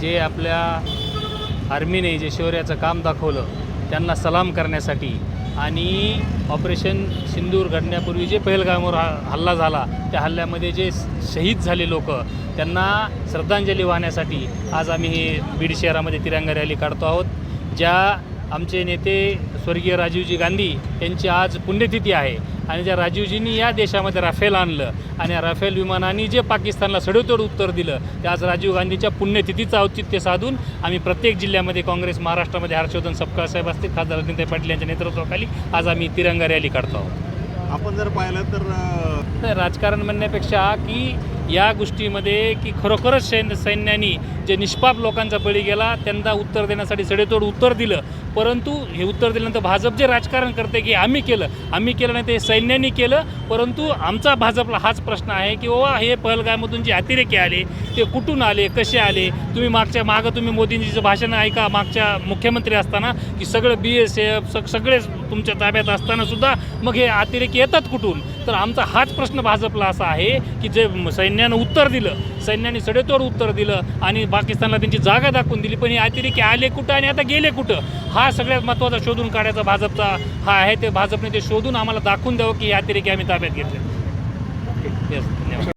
जे आपल्या आर्मीने जे शौर्याचं काम दाखवलं त्यांना सलाम करण्यासाठी आणि ऑपरेशन सिंदूर घडण्यापूर्वी जे पहलगामवर हा हल्ला झाला त्या हल्ल्यामध्ये जे शहीद झाले लोक त्यांना श्रद्धांजली वाहण्यासाठी आज आम्ही हे बीड शहरामध्ये तिरंगा रॅली काढतो आहोत. ज्या आमचे नेते स्वर्गीय राजीवजी गांधी यांची आज पुण्यतिथी आहे. आणि ज्या राजीवजींनी या देशामध्ये राफेल आणलं आणि या राफेल विमानाने जे पाकिस्तानला सडेतोड उत्तर दिलं ते आज राजीव गांधीच्या पुण्यतिथीचं औचित्य साधून आम्ही प्रत्येक जिल्ह्यामध्ये काँग्रेस महाराष्ट्रामध्ये हर्षवर्धन सपकाळ साहेब असतील खासदार अजिंक्य पाटील यांच्या नेतृत्वाखाली आज आम्ही तिरंगा रॅली काढतो आहोत. आपण जर पाहिलं तर राजकारण म्हणण्यापेक्षा की या गोष्टीमध्ये की खरोखरच सैन्य सैन्यानी जे निष्पाप लोकांचा बळी गेला त्यांना उत्तर देण्यासाठी सडेतोड उत्तर दिलं. परंतु हे उत्तर दिल्यानंतर भाजप जे राजकारण करते की आम्ही केलं आम्ही केलं नाही ते सैन्यानी केलं. परंतु आमचा भाजपला हाच प्रश्न आहे की बाबा हे पहलगामधून जे अतिरेकी आले ते कुठून आले कसे आले? तुम्ही मागच्या मागं तुम्ही मोदींजीचं भाषण ऐका मागच्या मुख्यमंत्री असताना की सगळं बी एस एफ सग सगळेच तुमच्या ताब्यात असताना सुद्धा मग हे अतिरेकी येतात कुठून? तर आमचा हाच प्रश्न भाजपला असा आहे की जे सैन्यानं उत्तर दिलं सैन्याने सडेतोड उत्तर दिलं आणि पाकिस्तानला त्यांची जागा दाखवून दिली पण हे अतिरेकी आले कुठं आणि आता गेले कुठं? हा सगळ्यात महत्त्वाचा शोधून काढायचा भाजपचा हा आहे ते भाजपने ते शोधून आम्हाला दाखवून द्यावं की हे अतिरेकी आम्ही ताब्यात घेतले. येस धन्यवाद.